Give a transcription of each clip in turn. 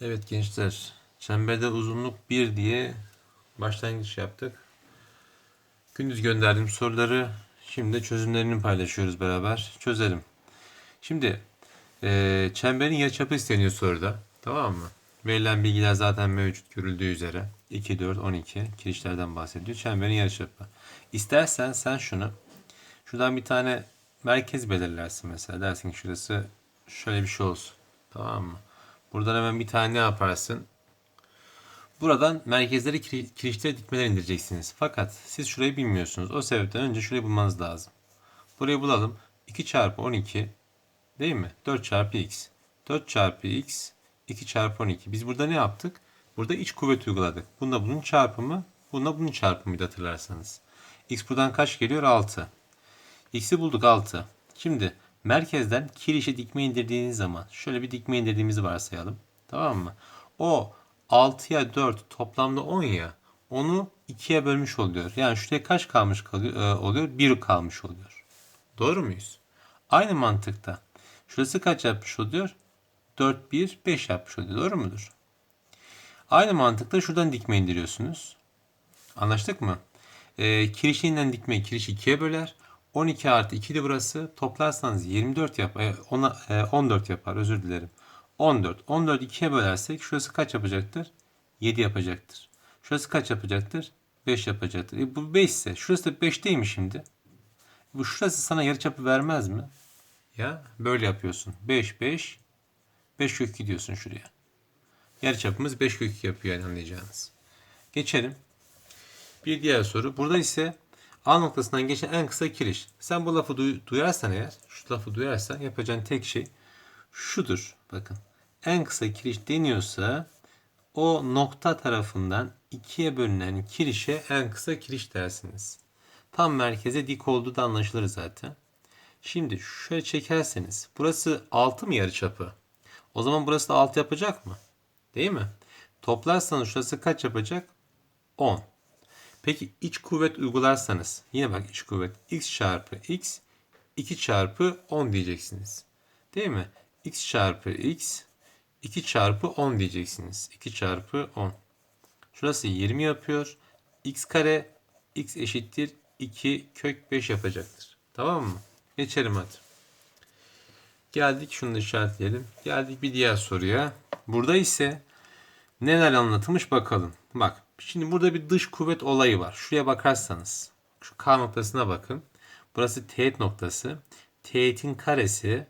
Evet gençler, çemberde uzunluk 1 diye başlangıç yaptık. Gündüz gönderdiğim soruları şimdi çözümlerini paylaşıyoruz beraber. Çözelim. Şimdi eee, çemberin yarıçapı isteniyor soruda. Tamam mı? Verilen bilgiler zaten mevcut görüldüğü üzere. 2, 4, 12 kirişlerden bahsediyor. Çemberin yarıçapı. İstersen sen şunu şuradan bir tane merkez belirlersin mesela. Dersin ki şurası şöyle bir şey olsun. Tamam mı? Buradan hemen bir tane ne yaparsın? Buradan merkezleri kiri- kirişlere dikmeler indireceksiniz. Fakat siz şurayı bilmiyorsunuz. O sebepten önce şurayı bulmanız lazım. Burayı bulalım. 2 çarpı 12 değil mi? 4 çarpı x. 4 çarpı x 2 çarpı 12. Biz burada ne yaptık? Burada iç kuvvet uyguladık. Bunda bunun çarpımı, bunda bunun çarpımıydı hatırlarsanız. x buradan kaç geliyor? 6. X'i bulduk 6. Şimdi merkezden kirişe dikme indirdiğiniz zaman şöyle bir dikme indirdiğimizi varsayalım. Tamam mı? O 6'ya 4 toplamda 10 ya. Onu 2'ye bölmüş oluyor. Yani şuraya kaç kalmış e, oluyor? 1 kalmış oluyor. Doğru muyuz? Aynı mantıkta. Şurası kaç yapmış oluyor? 4, 1, 5 yapmış oluyor. Doğru mudur? Aynı mantıkta şuradan dikme indiriyorsunuz. Anlaştık mı? E, kirişinden dikmeyi kiriş 2'ye böler. 12 artı 2 de burası. Toplarsanız 24 yapar. E, ona, e, 14 yapar. Özür dilerim. 14. 14 2'ye bölersek şurası kaç yapacaktır? 7 yapacaktır. Şurası kaç yapacaktır? 5 yapacaktır. E, bu 5 ise şurası da 5 değil mi şimdi? Bu şurası sana yarıçapı vermez mi? Ya böyle yapıyorsun. 5 5 5 kök 2 diyorsun şuraya. Yarıçapımız 5 kök 2 yapıyor yani anlayacağınız. Geçelim. Bir diğer soru. Burada ise A noktasından geçen en kısa kiriş. Sen bu lafı duy- duyarsan eğer, şu lafı duyarsan yapacağın tek şey şudur. Bakın. En kısa kiriş deniyorsa o nokta tarafından ikiye bölünen kirişe en kısa kiriş dersiniz. Tam merkeze dik olduğu da anlaşılır zaten. Şimdi şöyle çekerseniz burası 6 mı yarıçapı? O zaman burası da 6 yapacak mı? Değil mi? Toplarsanız şurası kaç yapacak? 10. Peki iç kuvvet uygularsanız yine bak iç kuvvet x çarpı x 2 çarpı 10 diyeceksiniz. Değil mi? x çarpı x 2 çarpı 10 diyeceksiniz. 2 çarpı 10. Şurası 20 yapıyor. x kare x eşittir 2 kök 5 yapacaktır. Tamam mı? Geçelim hadi. Geldik şunu da işaretleyelim. Geldik bir diğer soruya. Burada ise neler anlatılmış bakalım. Bak şimdi burada bir dış kuvvet olayı var. Şuraya bakarsanız şu K noktasına bakın. Burası teğet noktası. Teğetin karesi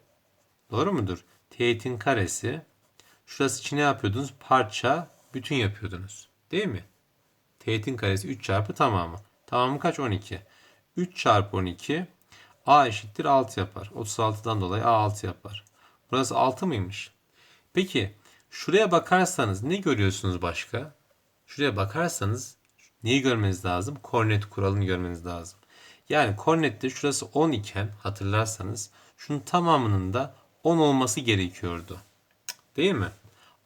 doğru mudur? Teğetin karesi. Şurası için ne yapıyordunuz? Parça bütün yapıyordunuz. Değil mi? Teğetin karesi 3 çarpı tamamı. Tamamı kaç? 12. 3 çarpı 12 A eşittir 6 yapar. 36'dan dolayı A 6 yapar. Burası 6 mıymış? Peki şuraya bakarsanız ne görüyorsunuz başka? Şuraya bakarsanız neyi görmeniz lazım? Kornet kuralını görmeniz lazım. Yani kornette şurası 10 iken hatırlarsanız şunun tamamının da 10 olması gerekiyordu. Değil mi?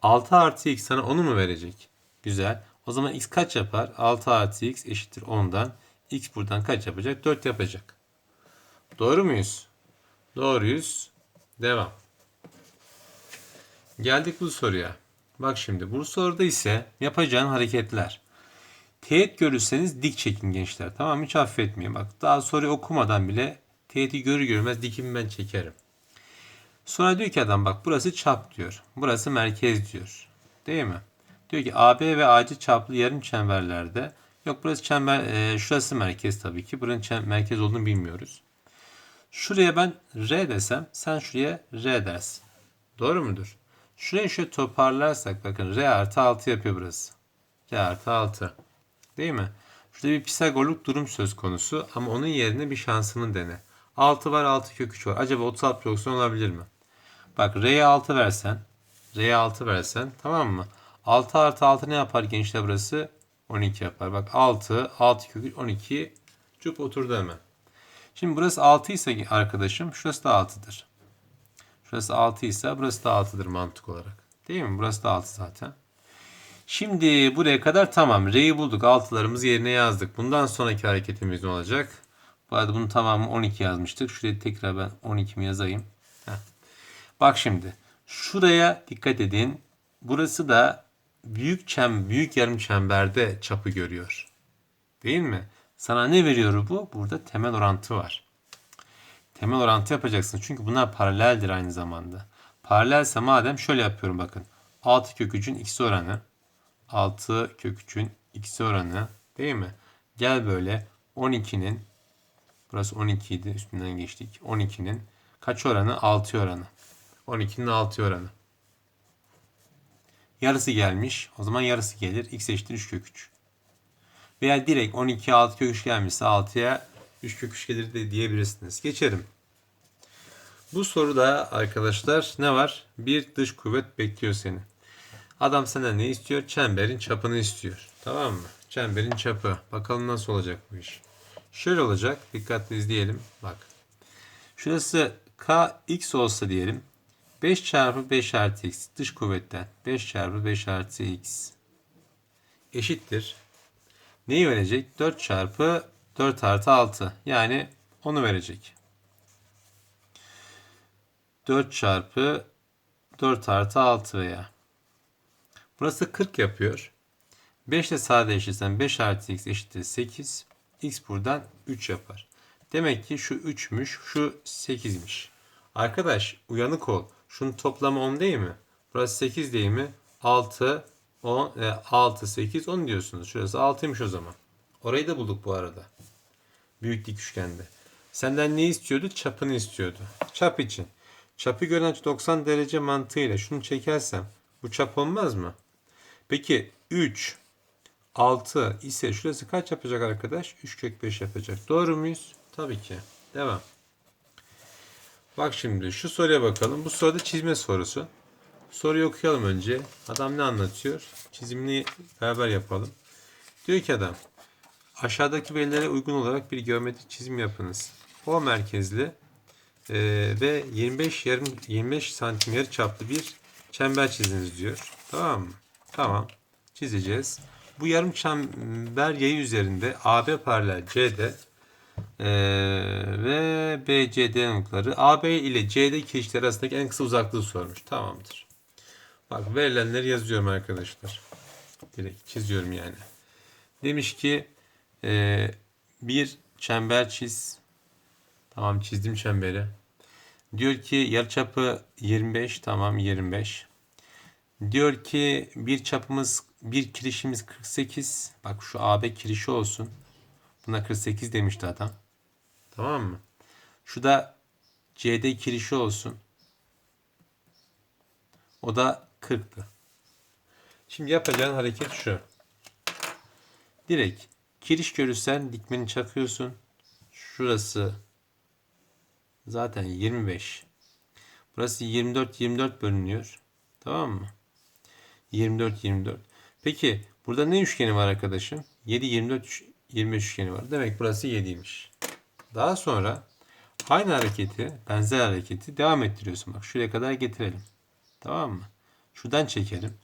6 artı x sana 10'u mu verecek? Güzel. O zaman x kaç yapar? 6 artı x eşittir 10'dan. x buradan kaç yapacak? 4 yapacak. Doğru muyuz? Doğruyuz. Devam. Geldik bu soruya. Bak şimdi bu soruda ise yapacağın hareketler. Teğet görürseniz dik çekin gençler. Tamam hiç affetmeyin. Bak daha soruyu okumadan bile teğeti görür görmez dikimi ben çekerim. Sonra diyor ki adam bak burası çap diyor. Burası merkez diyor. Değil mi? Diyor ki AB ve AC çaplı yarım çemberlerde yok burası çember e, şurası merkez tabii ki. Buranın çem- merkez olduğunu bilmiyoruz. Şuraya ben R desem sen şuraya R dersin. Doğru mudur? Şurayı şöyle toparlarsak bakın R artı 6 yapıyor burası. R artı 6. Değil mi? Şurada bir Pisagorluk durum söz konusu ama onun yerine bir şansını dene. 6 var 6 kök 3 var. Acaba 36 proksiyon olabilir mi? Bak R'ye 6 versen R'ye 6 versen tamam mı? 6 artı 6 ne yapar gençler burası? 12 yapar. Bak 6, 6 kök 3, 12 cüp oturdu hemen. Şimdi burası 6 ise arkadaşım şurası da 6'dır. Şurası 6 ise burası da 6'dır mantık olarak. Değil mi? Burası da 6 zaten. Şimdi buraya kadar tamam. R'yi bulduk. 6'larımızı yerine yazdık. Bundan sonraki hareketimiz ne olacak? Bu arada bunun tamamı 12 yazmıştık. Şuraya tekrar ben 12 mi yazayım? Heh. Bak şimdi. Şuraya dikkat edin. burası da büyük çem büyük yarım çemberde çapı görüyor. Değil mi? Sana ne veriyor bu? Burada temel orantı var. Temel orantı yapacaksın. Çünkü bunlar paraleldir aynı zamanda. Paralelse madem şöyle yapıyorum bakın. 6 kök 3'ün x'i oranı. 6 kök 3'ün x'i oranı. Değil mi? Gel böyle 12'nin burası 12 idi üstünden geçtik. 12'nin kaç oranı? 6 oranı. 12'nin 6 oranı. Yarısı gelmiş. O zaman yarısı gelir. x eşittir 3 kök 3. Veya direkt 12'ye 6 kök 3 gelmişse 6'ya 3 kök 3 gelir de diyebilirsiniz. Geçelim. Bu soruda arkadaşlar ne var? Bir dış kuvvet bekliyor seni. Adam senden ne istiyor? Çemberin çapını istiyor. Tamam mı? Çemberin çapı. Bakalım nasıl olacak bu iş. Şöyle olacak. Dikkatli izleyelim. Bak. Şurası kx olsa diyelim. 5 çarpı 5 artı x dış kuvvetten 5 çarpı 5 artı x eşittir. Neyi verecek? 4 çarpı 4 artı 6. Yani onu verecek. 4 çarpı 4 artı 6 veya. Burası 40 yapıyor. 5 ile sadeleştirsen 5 artı x eşittir 8. x buradan 3 yapar. Demek ki şu 3'müş, şu 8'miş. Arkadaş uyanık ol. Şunun toplamı 10 değil mi? Burası 8 değil mi? 6, 10, e, 6, 8, 10 diyorsunuz. Şurası 6'ymış o zaman. Orayı da bulduk bu arada. Büyük dik üçgende. Senden ne istiyordu? Çapını istiyordu. Çap için. Çapı gören açı 90 derece mantığıyla şunu çekersem bu çap olmaz mı? Peki 3, 6 ise şurası kaç yapacak arkadaş? 3 kök 5 yapacak. Doğru muyuz? Tabii ki. Devam. Bak şimdi şu soruya bakalım. Bu soruda çizme sorusu. Soruyu okuyalım önce. Adam ne anlatıyor? Çizimini beraber yapalım. Diyor ki adam aşağıdaki verilere uygun olarak bir geometrik çizim yapınız. O merkezli e, ve 25 yarım 25 santim yarı çaplı bir çember çiziniz diyor. Tamam mı? Tamam. Çizeceğiz. Bu yarım çember yayı üzerinde AB paralel CD ee, ve BCD noktaları AB ile CD kirişleri arasındaki en kısa uzaklığı sormuş. Tamamdır. Bak verilenleri yazıyorum arkadaşlar. Direkt çiziyorum yani. Demiş ki e, bir çember çiz. Tamam çizdim çemberi. Diyor ki yarıçapı 25. Tamam 25. Diyor ki bir çapımız bir kirişimiz 48. Bak şu AB kirişi olsun. Buna 48 demişti adam. Tamam mı? Şu da CD kirişi olsun. O da 40'tı. Şimdi yapacağın hareket şu. Direkt kiriş görürsen dikmeni çakıyorsun. Şurası zaten 25. Burası 24 24 bölünüyor. Tamam mı? 24 24. Peki burada ne üçgeni var arkadaşım? 7 24 25 üçgeni var. Demek burası 7'ymiş. Daha sonra aynı hareketi, benzer hareketi devam ettiriyorsun. Bak şuraya kadar getirelim. Tamam mı? Şuradan çekelim.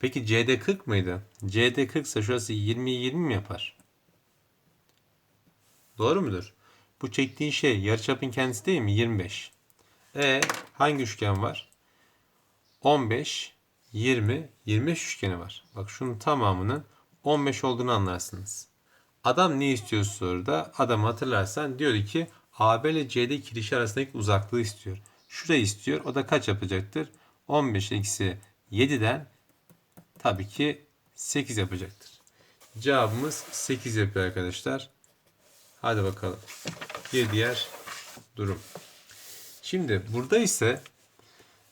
Peki CD 40 mıydı? CD 40 ise şurası 20 20 mi yapar? Doğru mudur? Bu çektiğin şey yarıçapın kendisi değil mi? 25. E hangi üçgen var? 15, 20, 25 üçgeni var. Bak şunun tamamının 15 olduğunu anlarsınız. Adam ne istiyor soruda? Adam hatırlarsan diyordu ki AB ile CD kirişi arasındaki uzaklığı istiyor. Şurayı istiyor. O da kaç yapacaktır? 15 eksi 7'den tabii ki 8 yapacaktır. Cevabımız 8 yapıyor arkadaşlar. Hadi bakalım. Bir diğer durum. Şimdi burada ise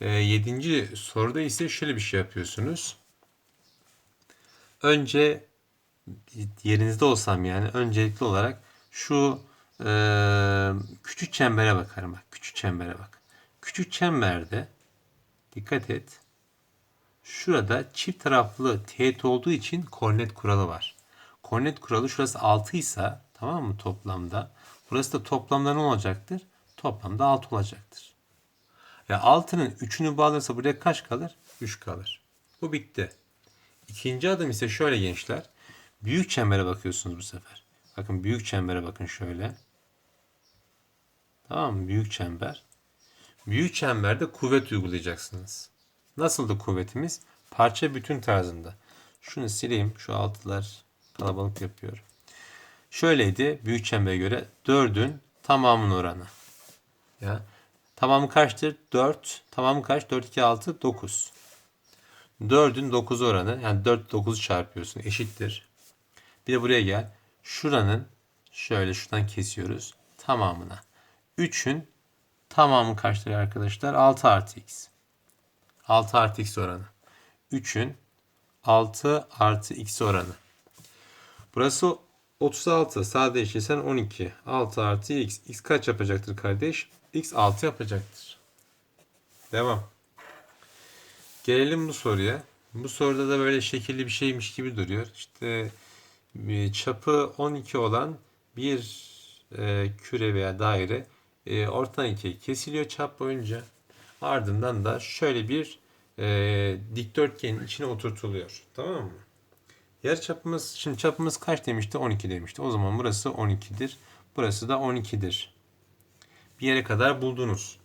7. soruda ise şöyle bir şey yapıyorsunuz. Önce yerinizde olsam yani öncelikli olarak şu e, küçük çembere bakarım bak. Küçük çembere bak. Küçük çemberde dikkat et. Şurada çift taraflı teğet olduğu için kornet kuralı var. Kornet kuralı şurası 6 ise tamam mı toplamda? Burası da toplamda ne olacaktır? Toplamda 6 olacaktır. Ya 6'nın 3'ünü bağlarsa buraya kaç kalır? 3 kalır. Bu bitti. İkinci adım ise şöyle gençler. Büyük çembere bakıyorsunuz bu sefer. Bakın büyük çembere bakın şöyle. Tamam mı? Büyük çember. Büyük çemberde kuvvet uygulayacaksınız. Nasıldı kuvvetimiz? Parça bütün tarzında. Şunu sileyim. Şu altılar kalabalık yapıyor. Şöyleydi büyük çembere göre 4'ün tamamının oranı. Ya. Tamamı kaçtır? 4. Tamamı kaç? 4, 2, 6, 9. 4'ün 9 oranı. Yani 4, 9'u çarpıyorsun. Eşittir. Bir de buraya gel. Şuranın şöyle şuradan kesiyoruz. Tamamına. 3'ün tamamı kaçtır arkadaşlar? 6 artı x. 6 artı x oranı. 3'ün 6 artı x oranı. Burası 36. Sadeleştirsen 12. 6 artı x. x kaç yapacaktır kardeş? x 6 yapacaktır. Devam. Gelelim bu soruya. Bu soruda da böyle şekilli bir şeymiş gibi duruyor. İşte e, çapı 12 olan bir e, küre veya daire e, ortadan ikiye kesiliyor çap boyunca. Ardından da şöyle bir e, dikdörtgenin içine oturtuluyor. Tamam mı? Yer çapımız, şimdi çapımız kaç demişti? 12 demişti. O zaman burası 12'dir. Burası da 12'dir. Bir yere kadar buldunuz.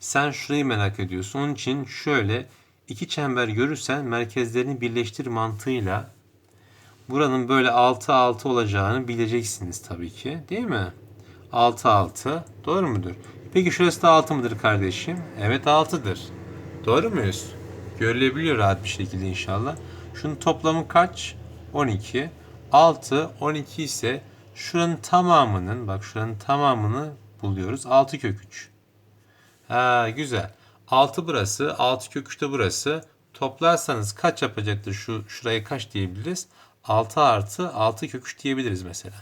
Sen şurayı merak ediyorsun. Onun için şöyle iki çember görürsen merkezlerini birleştir mantığıyla buranın böyle 6 6 olacağını bileceksiniz tabii ki. Değil mi? 6 6. Doğru mudur? Peki şurası da 6 mıdır kardeşim? Evet 6'dır. Doğru muyuz? Görülebiliyor rahat bir şekilde inşallah. Şunun toplamı kaç? 12. 6, 12 ise şuranın tamamının, bak şuranın tamamını buluyoruz. 6 kök 3. Ha güzel. 6 burası, 6 kök 3 de burası. Toplarsanız kaç yapacaktır şu şuraya kaç diyebiliriz? 6 artı 6 kök 3 diyebiliriz mesela.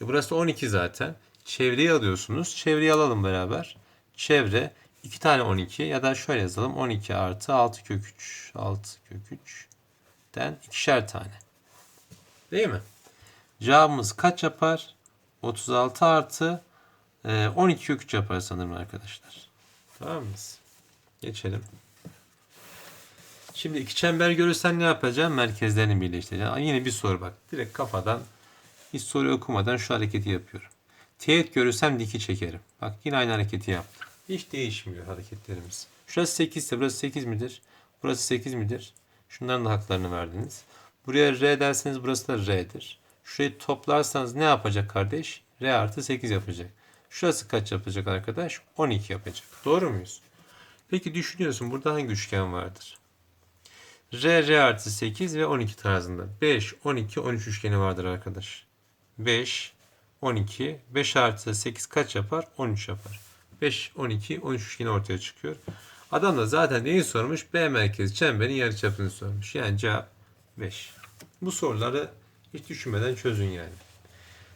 E burası 12 zaten. Çevreyi alıyorsunuz. Çevreyi alalım beraber. Çevre 2 tane 12 ya da şöyle yazalım. 12 artı 6 kök 3. 6 kök 3'ten ikişer tane. Değil mi? Cevabımız kaç yapar? 36 artı e, 12 kök 3 yapar sanırım arkadaşlar. Tamam mı? Geçelim. Şimdi iki çember görürsen ne yapacağım? Merkezlerini birleştireceğim. Yine bir soru bak. Direkt kafadan hiç soru okumadan şu hareketi yapıyorum. Teğet görürsem diki çekerim. Bak yine aynı hareketi yaptım. Hiç değişmiyor hareketlerimiz. Şurası 8 ise burası 8 midir? Burası 8 midir? Şunların da haklarını verdiniz. Buraya R derseniz burası da R'dir. Şurayı toplarsanız ne yapacak kardeş? R artı 8 yapacak. Şurası kaç yapacak arkadaş? 12 yapacak. Doğru muyuz? Peki düşünüyorsun burada hangi üçgen vardır? R, R artı 8 ve 12 tarzında. 5, 12, 13 üçgeni vardır arkadaş. 5, 12, 5 artı 8 kaç yapar? 13 yapar. 5, 12, 13 üçgeni ortaya çıkıyor. Adam da zaten neyi sormuş? B merkezi çemberin yarıçapını sormuş. Yani cevap 5. Bu soruları hiç düşünmeden çözün yani.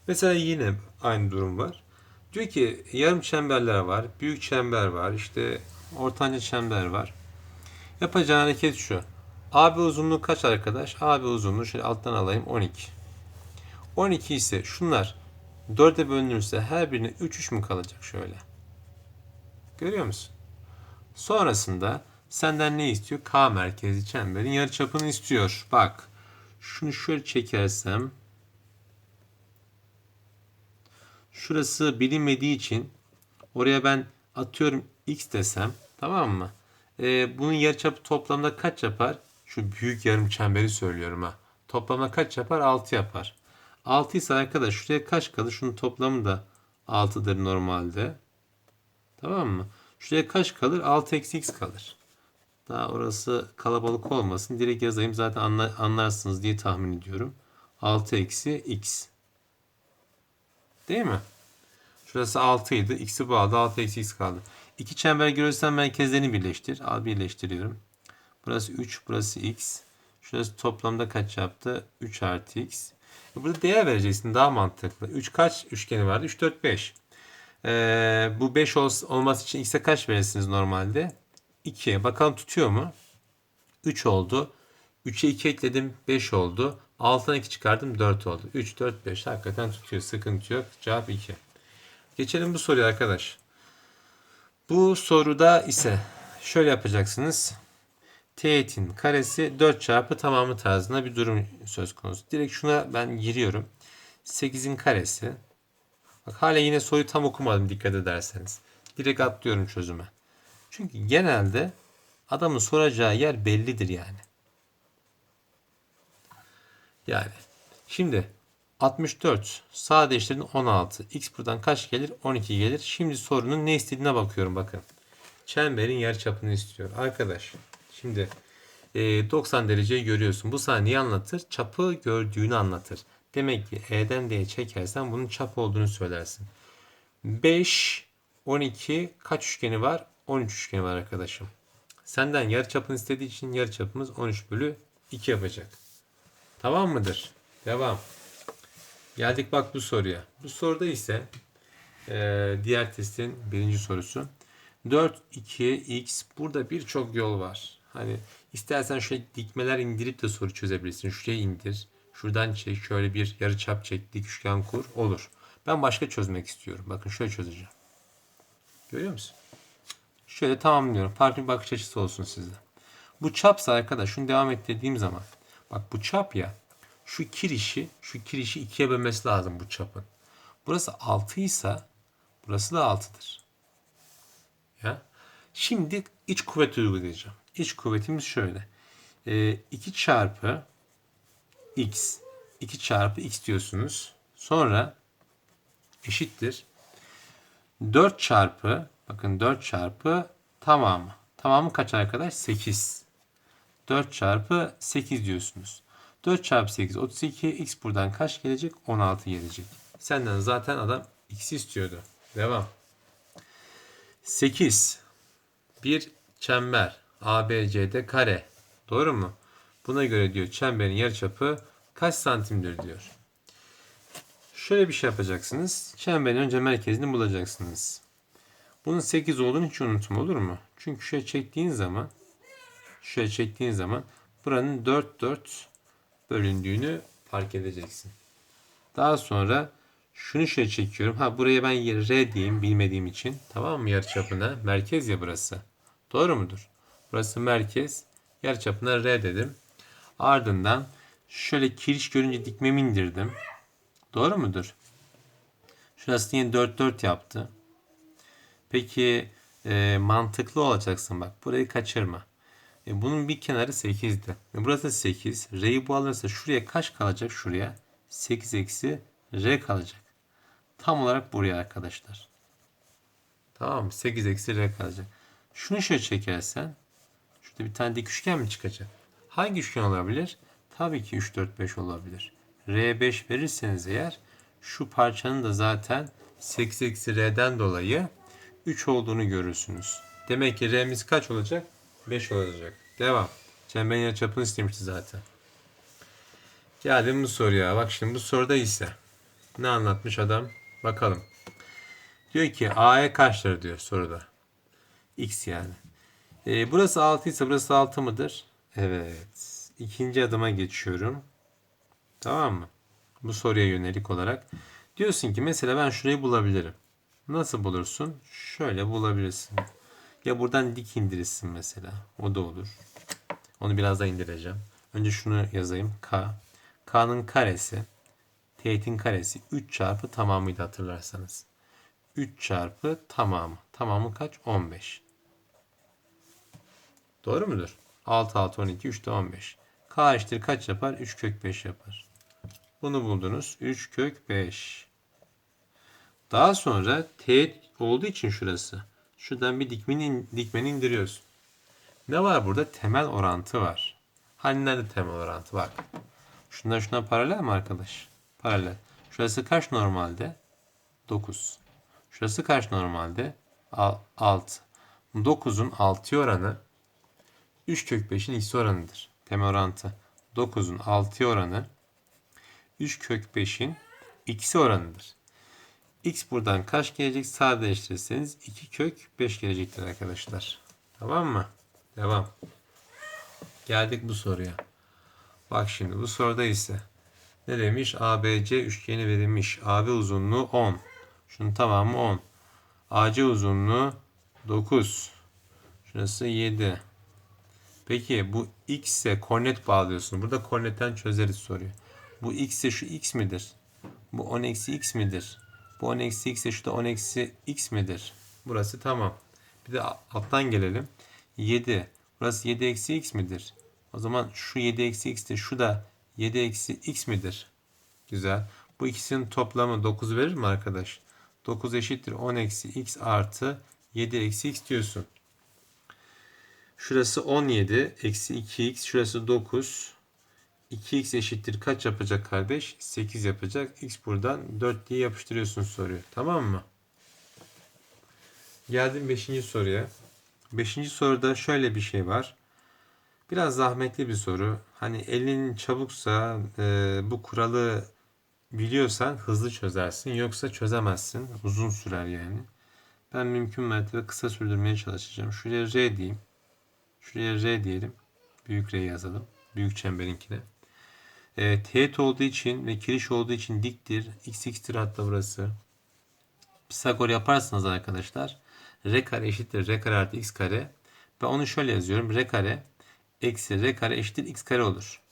Mesela yine aynı durum var. Diyor ki yarım çemberler var, büyük çember var, işte ortanca çember var. Yapacağı hareket şu. AB uzunluğu kaç arkadaş? AB uzunluğu şöyle alttan alayım 12. 12 ise şunlar 4'e bölünürse her birine 3 3 mü kalacak şöyle? Görüyor musun? Sonrasında senden ne istiyor? K merkezi çemberin yarıçapını istiyor. Bak. Şunu şöyle çekersem şurası bilinmediği için oraya ben atıyorum x desem tamam mı? Ee, bunun yarıçapı toplamda kaç yapar? Şu büyük yarım çemberi söylüyorum ha. Toplamda kaç yapar? 6 yapar. 6 ise arkadaş şuraya kaç kalır? Şunun toplamı da 6'dır normalde. Tamam mı? Şuraya kaç kalır? 6 eksi x kalır. Daha orası kalabalık olmasın. Direkt yazayım zaten anlarsınız diye tahmin ediyorum. 6 eksi x. Değil mi? Şurası 6 idi. X'i bağladı. 6 eksi x kaldı. İki çember görürsen merkezlerini birleştir. Al birleştiriyorum. Burası 3. Burası x. Şurası toplamda kaç yaptı? 3 artı x. Burada değer vereceksin. Daha mantıklı. 3 kaç üçgeni vardı? 3, 4, 5. Ee, bu 5 ol, olması için x'e kaç verirsiniz normalde? 2. Bakalım tutuyor mu? 3 oldu. 3'e 2 ekledim. 5 oldu. 6'dan 2 çıkardım. 4 oldu. 3, 4, 5. Hakikaten tutuyor. Sıkıntı yok. Cevap 2. Geçelim bu soruya arkadaş. Bu soruda ise şöyle yapacaksınız. Teğetin karesi 4 çarpı tamamı tarzında bir durum söz konusu. Direkt şuna ben giriyorum. 8'in karesi. Bak hala yine soruyu tam okumadım dikkat ederseniz. Direkt atlıyorum çözüme. Çünkü genelde Adamın soracağı yer bellidir yani. Yani şimdi 64 sağ değiştirdin 16. X buradan kaç gelir? 12 gelir. Şimdi sorunun ne istediğine bakıyorum bakın. Çemberin yarıçapını istiyor. Arkadaş şimdi e, 90 dereceyi görüyorsun. Bu sana neyi anlatır? Çapı gördüğünü anlatır. Demek ki E'den D'ye çekersen bunun çap olduğunu söylersin. 5, 12 kaç üçgeni var? 13 üçgeni var arkadaşım. Senden yarıçapını istediği için yarıçapımız 13 bölü 2 yapacak. Tamam mıdır? Devam. Geldik bak bu soruya. Bu soruda ise e, diğer testin birinci sorusu. 4, 2, x burada birçok yol var. Hani istersen şöyle dikmeler indirip de soru çözebilirsin. Şuraya indir. Şuradan çek. Şöyle bir yarı çap çek. Dik üçgen kur. Olur. Ben başka çözmek istiyorum. Bakın şöyle çözeceğim. Görüyor musun? Şöyle tamamlıyorum. Farklı bir bakış açısı olsun sizde. Bu çapsa arkadaş şunu devam et dediğim zaman. Bak bu çap ya. Şu kirişi, şu kirişi ikiye bölmesi lazım bu çapın. Burası 6 ise burası da 6'dır. Ya. Şimdi iç kuvvet uygulayacağım. İç kuvvetimiz şöyle. 2 çarpı x 2 çarpı x diyorsunuz. Sonra eşittir. 4 çarpı bakın 4 çarpı tamamı. Tamamı kaç arkadaş? 8. 4 çarpı 8 diyorsunuz. 4 çarpı 8 32. X buradan kaç gelecek? 16 gelecek. Senden zaten adam x istiyordu. Devam. 8. Bir çember ABCD kare. Doğru mu? Buna göre diyor çemberin yarıçapı kaç santimdir diyor. Şöyle bir şey yapacaksınız. Çemberin önce merkezini bulacaksınız. Bunun 8 olduğunu hiç unutma olur mu? Çünkü şöyle çektiğin zaman şöyle çektiğin zaman buranın 4 4 bölündüğünü fark edeceksin. Daha sonra şunu şöyle çekiyorum. Ha buraya ben R diyeyim bilmediğim için. Tamam mı yarıçapına? Merkez ya burası. Doğru mudur? Burası merkez. Yarıçapına R dedim. Ardından şöyle kiriş görünce dikmemi indirdim. Doğru mudur? Şurası yine 4 4 yaptı. Peki e, mantıklı olacaksın bak. Burayı kaçırma. E, bunun bir kenarı 8'di. E, burası 8. R'yi bu alırsa şuraya kaç kalacak? Şuraya 8 eksi R kalacak. Tam olarak buraya arkadaşlar. Tamam mı? 8 eksi R kalacak. Şunu şöyle çekersen şurada bir tane dik üçgen mi çıkacak? Hangi üçgen olabilir? Tabii ki 3, 4, 5 olabilir. R5 verirseniz eğer şu parçanın da zaten 8 eksi R'den dolayı 3 olduğunu görürsünüz. Demek ki R'miz kaç olacak? 5 olacak. Devam. Çemberin yarıçapını istemişti zaten. Geldim bu soruya. Bak şimdi bu soruda ise ne anlatmış adam? Bakalım. Diyor ki A'ya kaçtır diyor soruda. X yani. Ee, burası 6 ise burası 6 mıdır? Evet. İkinci adıma geçiyorum. Tamam mı? Bu soruya yönelik olarak. Diyorsun ki mesela ben şurayı bulabilirim. Nasıl bulursun? Şöyle bulabilirsin. Ya buradan dik indirirsin mesela. O da olur. Onu biraz daha indireceğim. Önce şunu yazayım. K. K'nın karesi. Teğetin karesi 3 çarpı tamamıydı hatırlarsanız. 3 çarpı tamamı. Tamamı kaç? 15. Doğru mudur? 6 6 12 3 de 15. K eşittir kaç yapar? 3 kök 5 yapar. Bunu buldunuz. 3 kök 5. Daha sonra teğet olduğu için şurası. Şuradan bir dikmeni, dikmeni indiriyorsun. Ne var burada? Temel orantı var. Hani nerede temel orantı var? Şunlar şuna paralel mi arkadaş? Paralel. Şurası kaç normalde? 9. Şurası kaç normalde? 6. 9'un 6 oranı 3 kök 5'in x oranıdır. Temel orantı. 9'un 6 oranı 3 kök 5'in x'i oranıdır. X buradan kaç gelecek? Sadeleştirirseniz 2 kök 5 gelecektir arkadaşlar. Tamam mı? Devam. Geldik bu soruya. Bak şimdi bu soruda ise ne demiş? ABC üçgeni verilmiş. AB uzunluğu 10. Şunun tamamı 10. AC uzunluğu 9. Şurası 7. Peki bu x ise kornet bağlıyorsun. Burada kornetten çözeriz soruyu. Bu x ise şu x midir? Bu 10 eksi x midir? Bu 10 eksi x ise şu da 10 eksi x midir? Burası tamam. Bir de alttan gelelim. 7. Burası 7 eksi x midir? O zaman şu 7 eksi x de şu da 7 eksi x midir? Güzel. Bu ikisinin toplamı 9 verir mi arkadaş? 9 eşittir 10 eksi x artı 7 eksi x diyorsun. Şurası 17 eksi 2x. Şurası 9. 2x eşittir kaç yapacak kardeş? 8 yapacak. X buradan 4 diye yapıştırıyorsun soruyu. Tamam mı? Geldim 5. soruya. 5. soruda şöyle bir şey var. Biraz zahmetli bir soru. Hani elin çabuksa e, bu kuralı biliyorsan hızlı çözersin. Yoksa çözemezsin. Uzun sürer yani. Ben mümkün mertebe kısa sürdürmeye çalışacağım. Şuraya R diyeyim. Şuraya R diyelim. Büyük R yazalım. Büyük çemberinkine. E, teğet olduğu için ve kiriş olduğu için diktir. X hatta burası. Pisagor yaparsınız arkadaşlar. R kare eşittir R kare artı X kare. Ben onu şöyle yazıyorum. R kare eksi R kare eşittir X kare olur.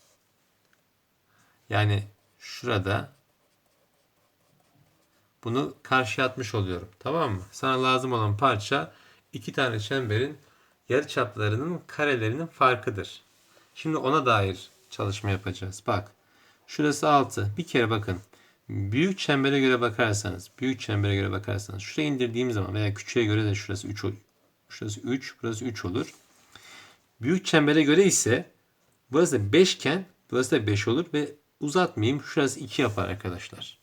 Yani şurada bunu karşıya atmış oluyorum. Tamam mı? Sana lazım olan parça iki tane çemberin yarıçaplarının karelerinin farkıdır. Şimdi ona dair çalışma yapacağız. Bak. Şurası 6. Bir kere bakın. Büyük çembere göre bakarsanız, büyük çembere göre bakarsanız şuraya indirdiğim zaman veya küçüğe göre de şurası 3 olur. Şurası 3, burası 3 olur. Büyük çembere göre ise burası 5 iken burası da 5 olur ve uzatmayayım. Şurası 2 yapar arkadaşlar.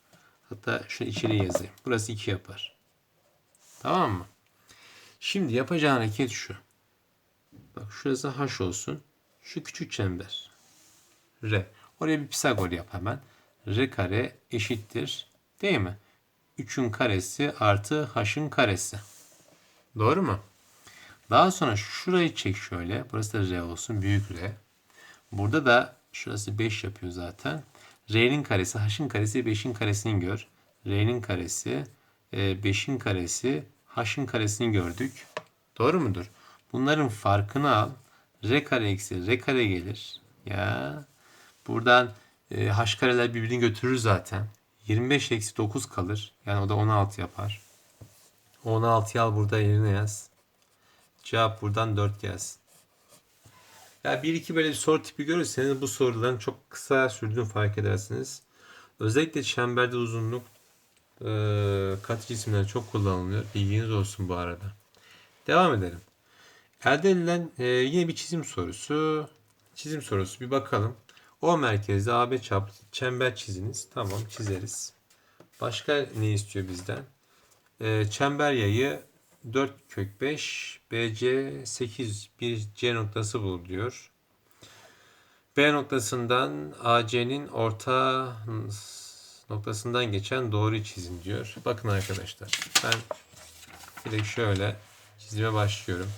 Hatta şu içeriye yazayım. Burası 2 yapar. Tamam mı? Şimdi yapacağın hareket şu. Bak şurası H olsun. Şu küçük çember. R. Oraya bir Pisagor yap hemen. R kare eşittir. Değil mi? 3'ün karesi artı H'ın karesi. Doğru mu? Daha sonra şurayı çek şöyle. Burası da R olsun. Büyük R. Burada da şurası 5 yapıyor zaten. R'nin karesi, H'ın karesi, 5'in karesini gör. R'nin karesi, 5'in karesi, H'ın karesini gördük. Doğru mudur? Bunların farkını al. R kare eksi R kare gelir. Ya. Buradan e, H kareler birbirini götürür zaten. 25 eksi 9 kalır. Yani o da 16 yapar. 16'yı al burada yerine yaz. Cevap buradan 4 gelsin. Ya bir iki böyle bir soru tipi görürseniz bu soruların çok kısa sürdüğünü fark edersiniz. Özellikle çemberde uzunluk e, katı cisimler çok kullanılıyor. Bilginiz olsun bu arada. Devam edelim. Elde edilen e, yine bir çizim sorusu. Çizim sorusu bir bakalım. O merkezde AB çap çember çiziniz. Tamam çizeriz. Başka ne istiyor bizden? E, çember yayı 4 kök 5 BC 8 bir C noktası bul diyor. B noktasından AC'nin orta noktasından geçen doğruyu çizin diyor. Bakın arkadaşlar ben direkt şöyle çizime başlıyorum.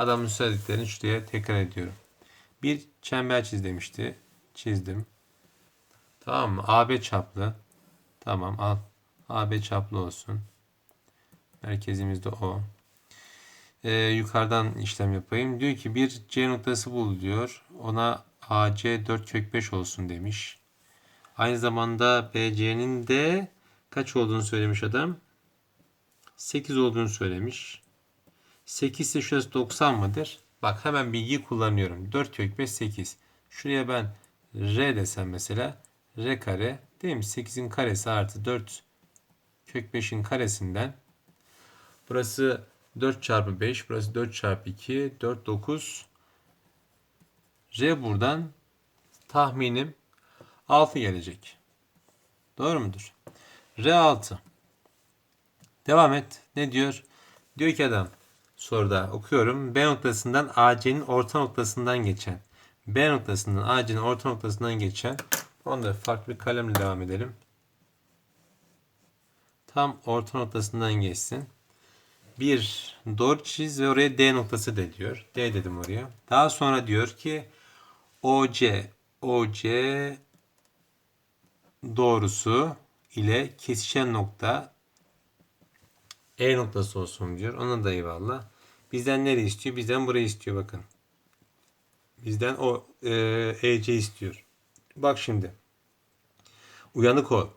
Adamın söylediklerini şuraya tekrar ediyorum. Bir çember çiz demişti. Çizdim. Tamam mı? AB çaplı. Tamam al. AB çaplı olsun. Merkezimiz de o. Ee, yukarıdan işlem yapayım. Diyor ki bir C noktası bul diyor. Ona AC 4 kök 5 olsun demiş. Aynı zamanda BC'nin de kaç olduğunu söylemiş adam. 8 olduğunu söylemiş. 8 ise şurası 90 mıdır? Bak hemen bilgiyi kullanıyorum. 4 kök 5 8. Şuraya ben R desem mesela. R kare değil mi? 8'in karesi artı 4 kök 5'in karesinden. Burası 4 çarpı 5. Burası 4 çarpı 2. 4 9. R buradan tahminim 6 gelecek. Doğru mudur? R 6. Devam et. Ne diyor? Diyor ki adam soruda okuyorum. B noktasından AC'nin orta noktasından geçen. B noktasından AC'nin orta noktasından geçen. Onda farklı bir kalemle devam edelim. Tam orta noktasından geçsin. Bir doğru çiz ve oraya D noktası de diyor. D dedim oraya. Daha sonra diyor ki OC OC doğrusu ile kesişen nokta E noktası olsun diyor. Ona da eyvallah. Bizden nereye istiyor? Bizden burayı istiyor bakın. Bizden o e, EC istiyor. Bak şimdi. Uyanık ol.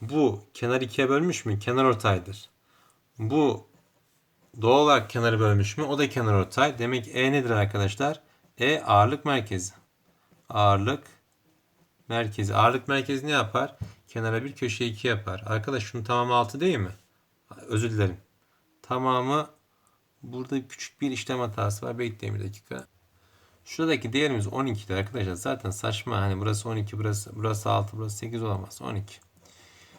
Bu kenar ikiye bölmüş mü? Kenar ortaydır. Bu doğal olarak kenarı bölmüş mü? O da kenar ortay. Demek E nedir arkadaşlar? E ağırlık merkezi. Ağırlık merkezi. Ağırlık merkezi ne yapar? Kenara bir köşe 2 yapar. Arkadaş şunun tamamı 6 değil mi? Özür dilerim. Tamamı burada küçük bir işlem hatası var. Bekleyin bir dakika. Şuradaki değerimiz 12'di arkadaşlar. Zaten saçma. Hani burası 12, burası burası 6, burası 8 olamaz. 12.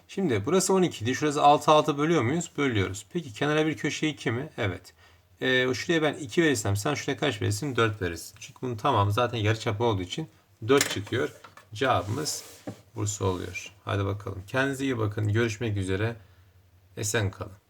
Şimdi burası 12 idi. Şurası 6 6 bölüyor muyuz? Bölüyoruz. Peki kenara bir köşe 2 mi? Evet. Ee, şuraya ben 2 verirsem sen şuraya kaç verirsin? 4 verirsin. Çünkü bunun tamamı zaten yarıçapı olduğu için 4 çıkıyor. Cevabımız Bursa oluyor. Hadi bakalım. Kendinize iyi bakın. Görüşmek üzere. Esen kalın.